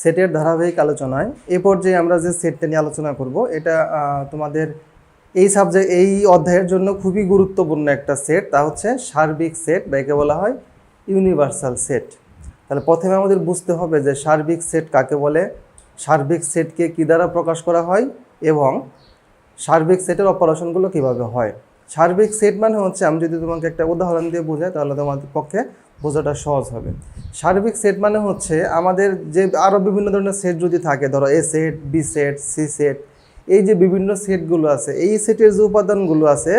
সেটের ধারাবাহিক আলোচনায়। এ পর্যায়ে আমরা যে সেটটা নিয়ে আলোচনা করব, এটা তোমাদের এই সাবজেক্ট এই অধ্যায়ের জন্য খুবই গুরুত্বপূর্ণ একটা সেট। তা হচ্ছে সার্বিক সেট, বা একে বলা হয় ইউনিভার্সাল সেট। তাহলে প্রথমে আমাদের বুঝতে হবে যে সার্বিক সেট কাকে বলে? সার্বিক সেটকে কী দ্বারা প্রকাশ করা হয়? এবং সার্বিক সেটের অপারেশনগুলো কীভাবে হয়? সার্বিক সেট মানে হচ্ছে আমি যদি তোমাকে একটা উদাহরণ দিয়ে বোঝাই, তাহলে তোমাদের পক্ষে বোঝাটা সহজ হবে। সার্বিক সেট মানে হচ্ছে আমাদের যে আরও বিভিন্ন ধরনের সেট যদি থাকে, ধরো A set B set C set, এই যে বিভিন্ন সেটগুলো আছে, এই সেটের যে উপাদানগুলো আছে,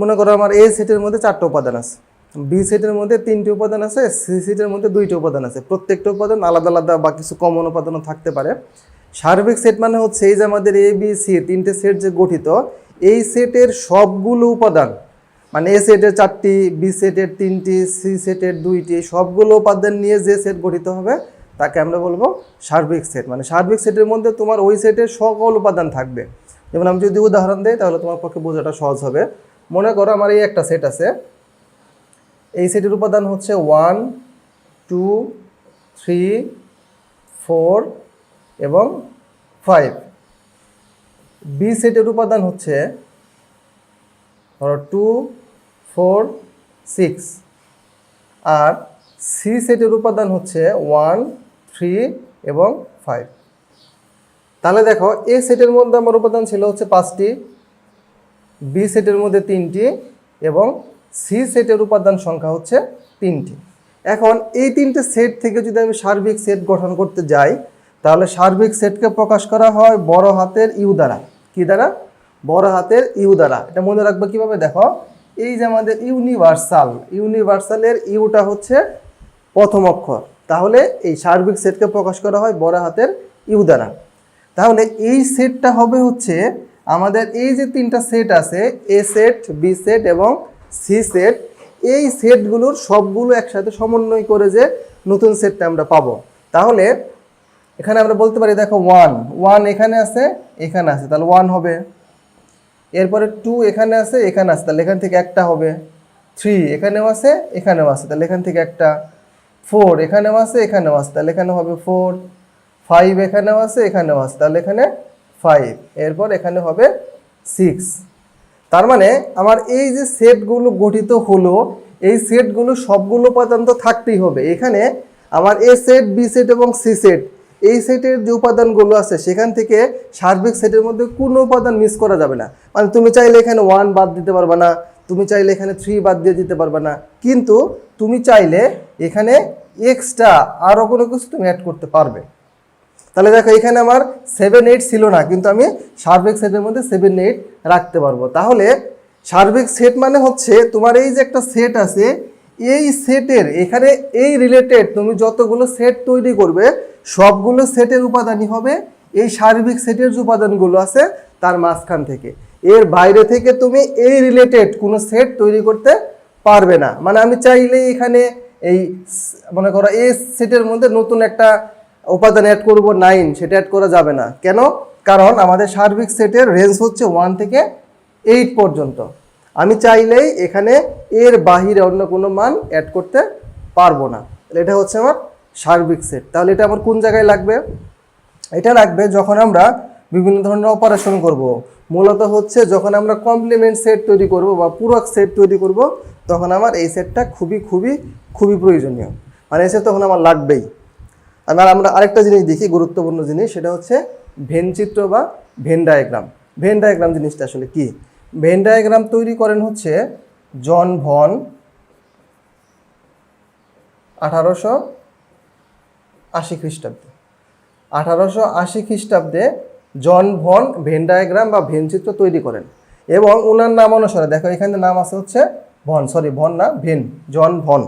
মনে করো আমার এ সেটের মধ্যে চারটে উপাদান আছে বি সেটের মধ্যে তিনটি উপাদান আছে সি সেটের মধ্যে দুইটি উপাদান আছে, প্রত্যেকটা উপাদান আলাদা আলাদা বা কিছু কমন উপাদানও থাকতে পারে। সার্বিক সেট মানে হচ্ছে এই যে আমাদের এ বি সি তিনটে সেট যে গঠিত এই সেটের সবগুলো উপাদান মানে এ সেটের চারটি, বি সেটের তিনটি, সি সেটের দুইটি, সবগুলো উপাদান নিয়ে যে সেট গঠিত হবে, তাকে আমরা বলব সার্বিক সেট। মানে সার্বিক সেটের মধ্যে তোমার ওই সেটের সকল উপাদান থাকবে। যেমন আমি যদি উদাহরণ দিই, তাহলে তোমার পক্ষে বোঝাটা সহজ হবে। মনে করো আমার এই একটা সেট আছে। এই সেটের উপাদান হচ্ছে ওয়ান, টু, থ্রি, ফোর এবং ফাইভ। বি সেটের উপাদান হচ্ছে ধরো টু ফোর সিক্স আর সি সেটের উপাদান হচ্ছে ওয়ান থ্রি এবং ফাইভ তাহলে দেখো এ সেটের মধ্যে আমার উপাদান ছিল হচ্ছে পাঁচটি বি সেটের মধ্যে তিনটি এবং সি সেটের উপাদান সংখ্যা হচ্ছে তিনটি। এখন এই তিনটে সেট থেকে যদি আমি সার্বিক সেট গঠন করতে যাই তাহলে সার্বিক সেটকে প্রকাশ করা হয় বড় হাতের ইউ দ্বারা। কি দ্বারা? বড় হাতের ইউ দ্বারা। এটা মনে রাখবে কীভাবে? দেখো, এই যে আমাদের ইউনিভার্সাল ইউনিভার্সালের ইউটা হচ্ছে প্রথম অক্ষর। তাহলে এই সার্বিক সেটকে প্রকাশ করা হয় বড় হাতের ইউ দ্বারা। তাহলে এই সেটটা হবে হচ্ছে আমাদের এই যে তিনটা সেট আছে এ সেট বি সেট এবং সি সেট এই সেটগুলোর সবগুলো একসাথে সমন্বয় করে যে নতুন সেটটা আমরা পাবো। তাহলে এখানে আমরা বলতে পারি, দেখো ওয়ান ওয়ান এখানে আছে এখানে আছে, তাহলে ওয়ান হবে। এরপরে টু এখানে আছে এখানে আছে, তাহলে এখান থেকে একটা হবে। থ্রি এখানেও আছে এখানেও আছে, তাহলে এখান থেকে একটা। ফোর এখানেও আছে এখানেও আছে, তাহলে এখানে হবে ফোর ফাইভ এখানেও আছে এখানেও আছে, তাহলে এখানে ফাইভ এরপর এখানে হবে সিক্স তার মানে আমার এই যে সেটগুলো গঠিত হলো, এই সেটগুলো সবগুলো উপাদান তো থাকতেই হবে। এখানে আমার এ সেট, বি সেট এবং সি সেট। এই সেটের যে উপাদানগুলো আছে, সেখান থেকে সার্বিক সেটের মধ্যে কোনো উপাদান মিস করা যাবে না। মানে তুমি চাইলে এখানে ওয়ান বাদ দিতে পারবে না, তুমি চাইলে এখানে থ্রি বাদ দিয়ে দিতে পারবে না। কিন্তু তুমি চাইলে এখানে এক্সট্রা আরও কোনো কিছু তুমি অ্যাড করতে পারবে। তাহলে দেখো, এখানে আমার সেভেন এইট ছিল না, কিন্তু আমি সার্বিক সেটের মধ্যে সেভেন এইট রাখতে পারব। তাহলে সার্বিক সেট মানে হচ্ছে তোমার এই যে একটা সেট আছে, এই সেটের এখানে এই রিলেটেড তুমি যতগুলো সেট তৈরি করবে সবগুলো সেটের উপাদানই হবে। এই সার্বিক সেটের যে উপাদানগুলো আছে, তার মাঝখান থেকে। এর বাইরে থেকে তুমি এই রিলেটেড কোনো সেট তৈরি করতে পারবে না। মানে আমি চাইলেই এখানে এই মনে করো এই সেটের মধ্যে নতুন একটা উপাদান অ্যাড করব নাইন সেটা অ্যাড করা যাবে না। কেন? কারণ আমাদের সার্বিক সেটের রেঞ্জ হচ্ছে ওয়ান থেকে এইট পর্যন্ত। আমি চাইলেই এখানে এর বাহিরে অন্য কোনো মান অ্যাড করতে পারব না। এটা হচ্ছে আমার সার্বিক সেট তাহলে এটা আমার কোন জায়গায় লাগবে? এটা লাগবে যখন আমরা বিভিন্ন ধরনের অপারেশন করব। মূলত হচ্ছে যখন আমরা কমপ্লিমেন্ট সেট তৈরি করব বা পূরক সেট তৈরি করব, তখন আমার এই সেটটা খুবই খুবই খুবই প্রয়োজনীয়। মানে এই সেট তখন আমার লাগবেই। আর আমরা আরেকটা জিনিস দেখি, গুরুত্বপূর্ণ জিনিস, সেটা হচ্ছে ভেন চিত্র বা ভেন ডায়াগ্রাম ভেন ডায়াগ্রাম জিনিসটা আসলে কি? ভেন ডায়াগ্রাম তৈরি করেন হচ্ছে জন ভন আঠারোশো আশি খ্রিস্টাব্দে। আঠারোশো আশি খ্রিস্টাব্দে জন ভন ভেন ডায়াগ্রাম বা ভেন চিত্র তৈরি করেন এবং ওনার নাম অনুসারে, দেখো এখানে নাম আছে হচ্ছে ভন সরি ভন না ভেন জন ভন।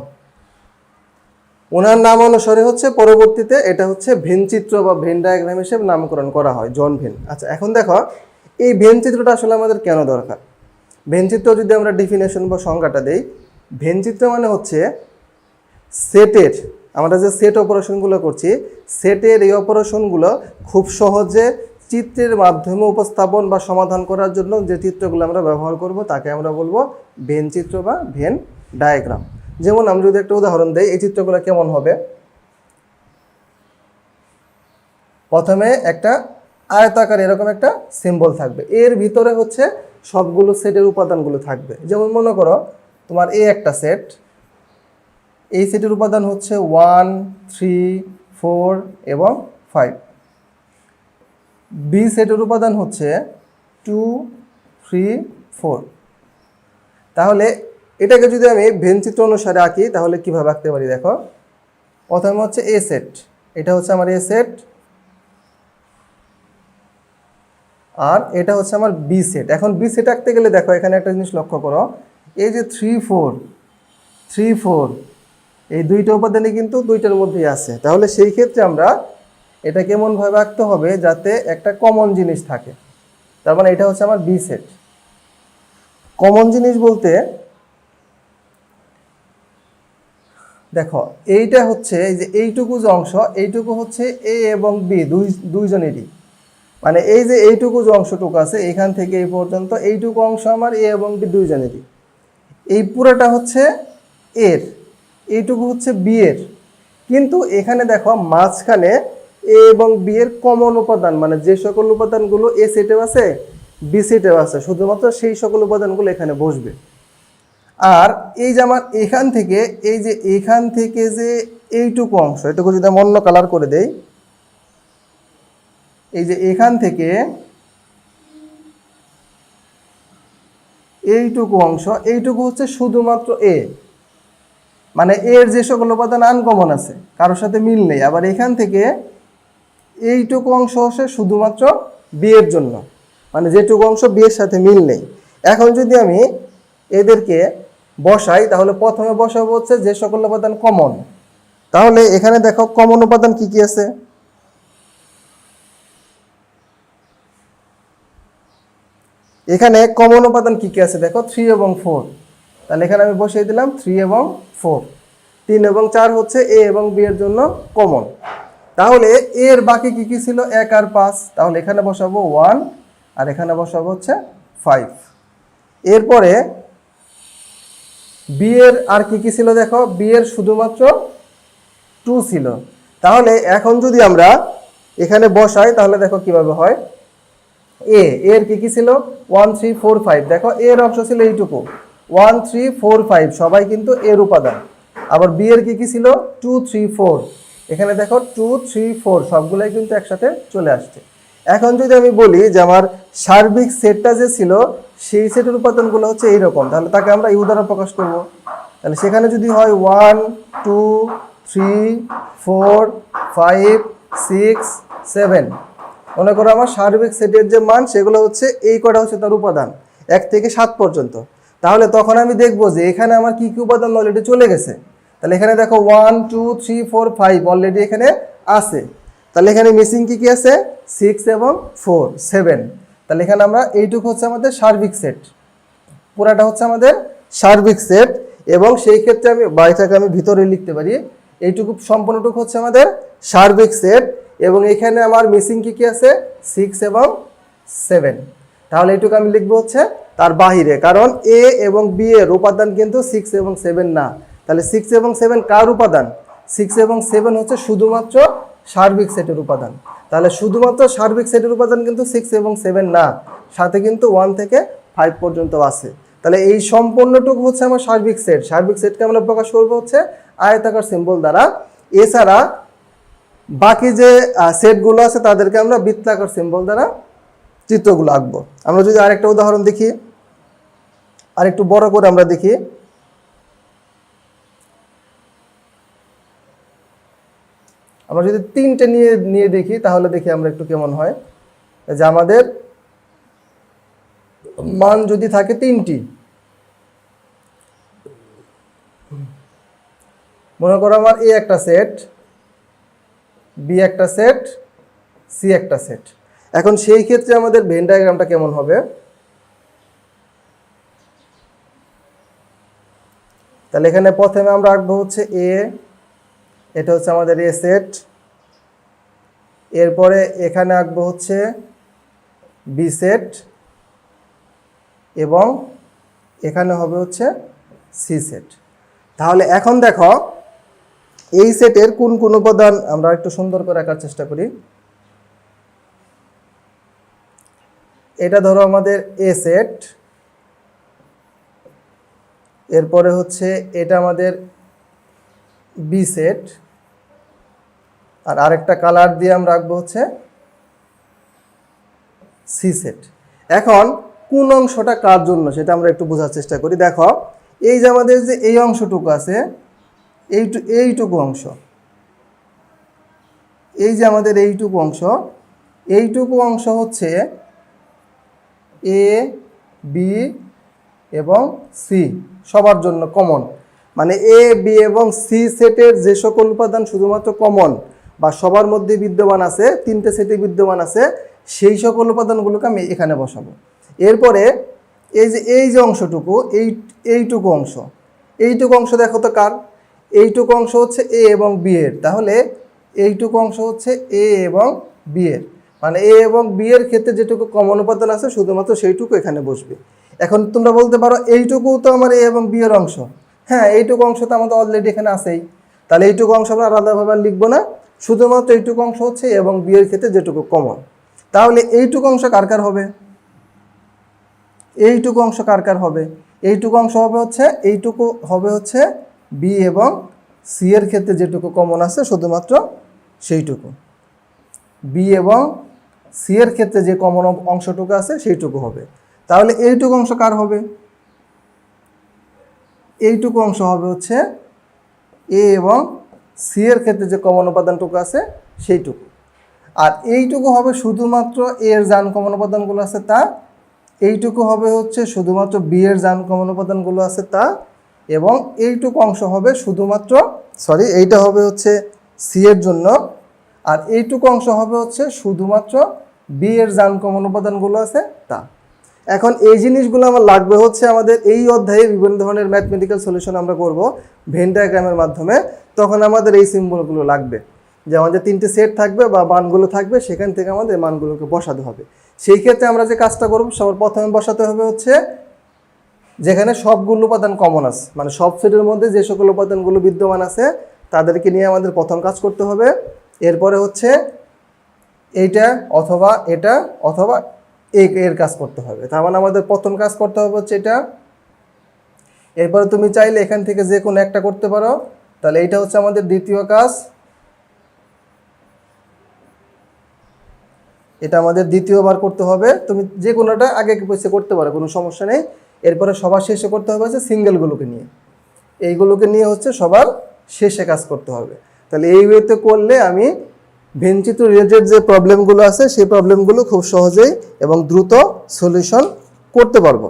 ওনার নাম অনুসারে হচ্ছে পরবর্তীতে এটা হচ্ছে ভেন চিত্র বা ভেন ডায়াগ্রাম হিসেবে নামকরণ করা হয়, জন ভেন আচ্ছা এখন দেখো, এই ভেন চিত্রটা আসলে আমাদের কেন দরকার? ভেন চিত্র যদি আমরা ডিফিনেশন বা সংজ্ঞাটা দেই ভেন চিত্র মানে হচ্ছে সেটের আমরা যে সেট অপারেশনগুলো করছি সেটের এই অপারেশনগুলো খুব সহজে চিত্রের মাধ্যমে উপস্থাপন বা সমাধান করার জন্য যে চিত্রগুলো আমরা ব্যবহার করব, তাকে আমরা বলব ভেন চিত্র বা ভেন ডায়াগ্রাম যেমন আমি যদি একটা উদাহরণ দেই, এই চিত্রগুলো কেমন হবে? প্রথমে একটা আয়তাকার এরকম একটা সিম্বল থাকবে। এর ভিতরে হচ্ছে সবগুলো সেটের উপাদানগুলো থাকবে। যেমন মনে করো, তোমার এ একটা সেট এই সেটের উপাদান হচ্ছে ওয়ান থ্রি ফোর এবং ফাইভ বি সেটের উপাদান হচ্ছে টু থ্রি ফোর তাহলে এটাকে যদি আমি ভেনচিত্র অনুসারে আঁকি, তাহলে কীভাবে আঁকতে পারি দেখো? প্রথমে হচ্ছে এ সেট এটা হচ্ছে আমার এ সেট আর এটা হচ্ছে আমার বি সেট এখন বি সেট আঁকতে গেলে দেখো, এখানে একটা জিনিস লক্ষ্য করো। এই যে থ্রি ফোর থ্রি ফোর এই দুইটা উপাদানই কিন্তু দুইটার মধ্যেই আছে। তাহলে সেই ক্ষেত্রে আমরা এটা কেমনভাবে আঁকতে হবে যাতে একটা কমন জিনিস থাকে। তার মানে এটা হচ্ছে আমার বি সেট কমন জিনিস বলতে দেখো, এইটা হচ্ছে এই যে এইটুকু যে অংশ, এইটুকু হচ্ছে এ এবং বি দুই, দুইজনেরই। মানে এই যে এইটুকু যে অংশটুকু আছে, এখান থেকে এই পর্যন্ত এইটুকু অংশ আমার এ এবং বি দুইজনেরই। এই পুরোটা হচ্ছে এর এইটুকু হচ্ছে বি এর। কিন্তু এখানে দেখো মাঝখানে এ এবং বি এর কমন উপাদান মানে যে সকল উপাদানগুলো এ সেটেও আছে বি সেটেও আছে, শুধুমাত্র সেই সকল উপাদানগুলো এখানে বসবে। আর এই যে আমার এখান থেকে, এই যে এখান থেকে যে এইটুকু অংশ, এটুকু যদি আমি অন্য কালার করে দেই, এই যে এখান থেকে এইটুকু অংশ, এইটুকু হচ্ছে শুধুমাত্র এ মানে এর যে সকল উপাদান আনকমন আছে, কারোর সাথে মিল নেই। আবার এখান থেকে এইটুকু অংশ হচ্ছে শুধুমাত্র বিয়ের জন্য। মানে যেটুকু অংশ বিয়ের সাথে মিল নেই। এখন যদি আমি এদেরকে বসাই, তাহলে প্রথমে বসাবো হচ্ছে যে সকল উপাদান কমন। তাহলে এখানে দেখো কমন উপাদান কি কি আছে? এখানে কমন উপাদান কি কি আছে দেখো? থ্রি এবং ফোর তাহলে এখানে আমি বসিয়ে দিলাম থ্রি এবং ফোর তিন এবং চার হচ্ছে এ এবং বি এর জন্য কমন তাহলে এর বাকি কি কি ছিল? এক আর পাঁচ। তাহলে এখানে বসাবো ওয়ান আর এখানে বসাবো হচ্ছে ফাইভ এরপরে বি এর আর কি কি ছিল দেখো? বি এর শুধুমাত্র টু ছিল। তাহলে এখন যদি আমরা এখানে বসাই, তাহলে দেখো কীভাবে হয়? এ এর কি কি ছিল? ওয়ান থ্রি ফোর ফাইভ দেখো এর অংশ ছিল এইটুকু। ওয়ান থ্রি ফোর ফাইভ সবাই কিন্তু এর উপাদান। আবার বি এর কি কি ছিল? টু থ্রি ফোর এখানে দেখো টু থ্রি ফোর সবগুলোই কিন্তু একসাথে চলে আসছে। এখন যদি আমি বলি যে আমার সার্বিক সেটটা যে ছিল, সেই সেটের উপাদানগুলো হচ্ছে এইরকম। তাহলে তাকে আমরা ইউ দ্বারা প্রকাশ করব। তাহলে সেখানে যদি হয় one two three four five six seven মনে করো আমার সার্বিক সেটের যে মান, সেগুলো হচ্ছে এই কটা হচ্ছে তার উপাদান। এক থেকে সাত পর্যন্ত। তাহলে তখন আমি দেখব যে এখানে আমার কি কি উপাদান অলরেডি চলে গেছে। তাহলে এখানে দেখো one two three four five already এখানে আছে। তাহলে এখানে মিসিং কি কি আছে? সিক্স এবং ফোর সেভেন তাহলে এখানে আমরা এইটুকু হচ্ছে আমাদের সার্বিক সেট পুরাটা হচ্ছে আমাদের সার্বিক সেট এবং সেই ক্ষেত্রে আমি বাড়িটাকে আমি ভিতরে লিখতে পারি। এইটুকু সম্পূর্ণটুকু হচ্ছে আমাদের সার্বিক সেট এবং এখানে আমার মিসিং কি কি আছে? সিক্স এবং সেভেন তাহলে এইটুকু আমি লিখব হচ্ছে তার বাহিরে, কারণ এ এবং বি এর উপাদান কিন্তু সিক্স এবং সেভেন না। তাহলে সিক্স এবং সেভেন কার উপাদান? সিক্স এবং সেভেন হচ্ছে শুধুমাত্র সার্বিক সেটের উপাদান। তাহলে শুধুমাত্র সার্বিক সেটের উপাদান কিন্তু সিক্স এবং সেভেন না, সাথে কিন্তু ওয়ান থেকে ফাইভ পর্যন্ত আছে। তাহলে এই সম্পূর্ণটুকু হচ্ছে আমার সার্বিক সেট। সার্বিক সেটকে আমরা প্রকাশ করব হচ্ছে আয়তাকার সিম্বল দ্বারা। এছাড়া বাকি যে সেটগুলো আছে তাদেরকে আমরা বৃত্তাকার সিম্বল দ্বারা চিত্রগুলো আঁকবো। আমরা যদি আরেকটা উদাহরণ দেখি। আর একটু বড় করে আমরা দেখি। আমরা যদি তিনটে নিয়ে নিয়ে দেখি, তাহলে দেখি আমরা একটু কেমন হয়। যে আমাদের মান যদি থাকে তিনটি। মনে করো আমার এ একটা সেট বি একটা সেট সি একটা সেট এখন সেই ক্ষেত্রে আমাদের ভেন ডায়াগ্রামটা কেমন হবে? তাহলে এখানে প্রথমে আমরা রাখব হচ্ছে এ এটা হচ্ছে আমাদের এ সেট এরপরে এখানে আঁকবো হচ্ছে বি সেট এবং এখানে হবে হচ্ছে সি সেট তাহলে এখন দেখো, এই সেটের কোন কোন উপাদান আমরা একটু সুন্দর করে রাখার চেষ্টা করি। এটা ধরো আমাদের এ সেট এরপরে হচ্ছে এটা আমাদের বি সেট আর আরেকটা কালার দিয়ে আমরা রাখব হচ্ছে সি সেট এখন কোন অংশটা কার জন্য সেটা আমরা একটু বোঝার চেষ্টা করি। দেখো, এই যে আমাদের যে এই অংশটুকু আছে, এইটু, এইটুকু অংশ। এই যে আমাদের এইটুকু অংশ এইটুকু অংশ হচ্ছে এ বি এবং সি সবার জন্য কমন মানে এ বি এবং সি সেটের যে সকল উপাদান শুধুমাত্র কমন বা সবার মধ্যে বিদ্যমান আছে, তিনটে সেটে বিদ্যমান আছে, সেই সকল উপাদানগুলোকে আমি এখানে বসাবো। এরপরে এই যে এই যে অংশটুকু, এই, এইটুকু অংশ। এইটুকু অংশ দেখো তো কার? এইটুকু অংশ হচ্ছে এ এবং বি এর। তাহলে এইটুকু অংশ হচ্ছে এ এবং বি এর। মানে এ এবং বি এর ক্ষেত্রে যেটুকু কমন উপাদান আছে, শুধুমাত্র সেইটুকু এখানে বসবে। এখন তোমরা বলতে পারো এইটুকু তো আমার এ এবং বি এর অংশ। হ্যাঁ এইটুকু অংশ তো আমাদের অলরেডি এখানে আছেই। তাহলে এইটুকু অংশ আমরা আলাদাভাবে লিখব না। শুধুমাত্র এইটুকু অংশ হচ্ছে এবং বি এর ক্ষেত্রে যেটুকু কমন তাহলে এইটুকু অংশ কার কার হবে? এইটুকু অংশ কার কার হবে? এইটুকু অংশ হবে হচ্ছে, এইটুকু হবে হচ্ছে বি এবং সি এর ক্ষেত্রে যেটুকু কমন আছে, শুধুমাত্র সেইটুকু। বি এবং সি এর ক্ষেত্রে যে কমন অংশটুকু আছে, সেইটুকু হবে। তাহলে এইটুকু অংশ কার হবে? এইটুকু অংশ হবে হচ্ছে এ এবং সি এর ক্ষেত্রে যে কমন উপাদানটুকু আছে সেইটুকু। আর এইটুকু হবে শুধুমাত্র এর যান কমন উপাদানগুলো আছে তা, এইটুকু হবে হচ্ছে শুধুমাত্র বি এর যান কমন উপাদানগুলো আছে তা এবং এইটুকু অংশ হবে শুধুমাত্র সরি এইটা হবে হচ্ছে সি এর জন্য। আর এইটুকু অংশ হবে হচ্ছে শুধুমাত্র বি এর যান কমন উপাদানগুলো আছে তা। এখন এই জিনিসগুলো আমার লাগবে হচ্ছে আমাদের এই অধ্যায়ে বিভিন্ন ধরনের ম্যাথমেটিক্যাল সলিউশন আমরা করব ভেন ডায়াগ্রামের মাধ্যমে। তখন আমাদের এই সিম্বলগুলো লাগবে। যে আমাদের তিনটে সেট থাকবে বা মানগুলো থাকবে, সেখান থেকে আমাদের মানগুলোকে বসাতে হবে। সেই ক্ষেত্রে আমরা যে কাজটা করব, সবার প্রথমে বসাতে হবে হচ্ছে যেখানে সবগুলো উপাদান কমন আছে। মানে সব সেটের মধ্যে যে সকল উপাদানগুলো বিদ্যমান আছে, তাদেরকে নিয়ে আমাদের প্রথম কাজ করতে হবে। এরপরে হচ্ছে এইটা অথবা এটা অথবা এর কাজ করতে হবে। তার মানে আমাদের প্রথম কাজ করতে হবে হচ্ছে এটা। এরপরে তুমি চাইলে এখান থেকে যে কোনো একটা করতে পারো। তাহলে এইটা হচ্ছে আমাদের দ্বিতীয় কাজ। এটা আমাদের দ্বিতীয়বার করতে হবে। তুমি যে কোনোটা আগে পয়সা করতে পারো, কোনো সমস্যা নেই। এরপরে সবার শেষে করতে হবে হচ্ছে সিঙ্গেলগুলোকে নিয়ে। এইগুলোকে নিয়ে হচ্ছে সবার শেষে কাজ করতে হবে। তাহলে এই ওয়েতে করলে আমি ভেনচিত্র রিলেটেড যে প্রবলেমগুলো আছে, সেই প্রবলেমগুলো খুব সহজেই এবং দ্রুত সলিউশন করতে পারব।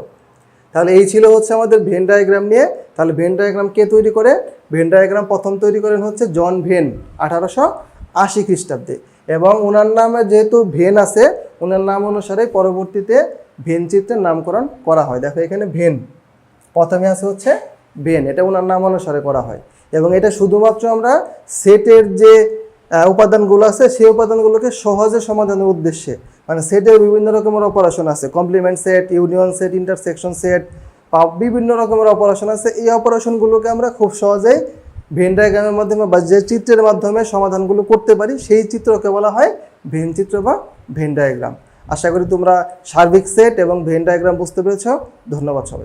তাহলে এই ছিল হচ্ছে আমাদের ভেন ডায়াগ্রাম নিয়ে। তাহলে ভেন ডায়াগ্রাম কে তৈরি করে? ভেন ডায়াগ্রাম প্রথম তৈরি করেন হচ্ছে জন ভেন, আঠারোশো আশি খ্রিস্টাব্দে। এবং ওনার নামে যেহেতু ভেন আছে ওনার নাম অনুসারে পরবর্তীতে ভেন চিত্রের নামকরণ করা হয়। দেখো এখানে ভেন, প্রথমে আছে হচ্ছে ভেন, এটা ওনার নাম অনুসারে করা হয়। এবং এটা শুধুমাত্র আমরা সেটের যে উপাদানগুলো আছে, সেই উপাদানগুলোকে সহজে সমাধানের উদ্দেশ্যে মানে সেটের বিভিন্ন রকমের অপারেশন আছে complement set union set intersection set বা বিভিন্ন রকমের অপারেশন আছে। এই অপারেশনগুলোকে আমরা খুব সহজেই ভেন ডায়াগ্রামের মাধ্যমে বা যে চিত্রের মাধ্যমে সমাধানগুলো করতে পারি, সেই চিত্রকে বলা হয় ভেন চিত্র বা ভেন ডায়াগ্রাম আশা করি তোমরা সার্বিক সেট এবং ভেন ডায়াগ্রাম বুঝতে পেরেছ। ধন্যবাদ সবাই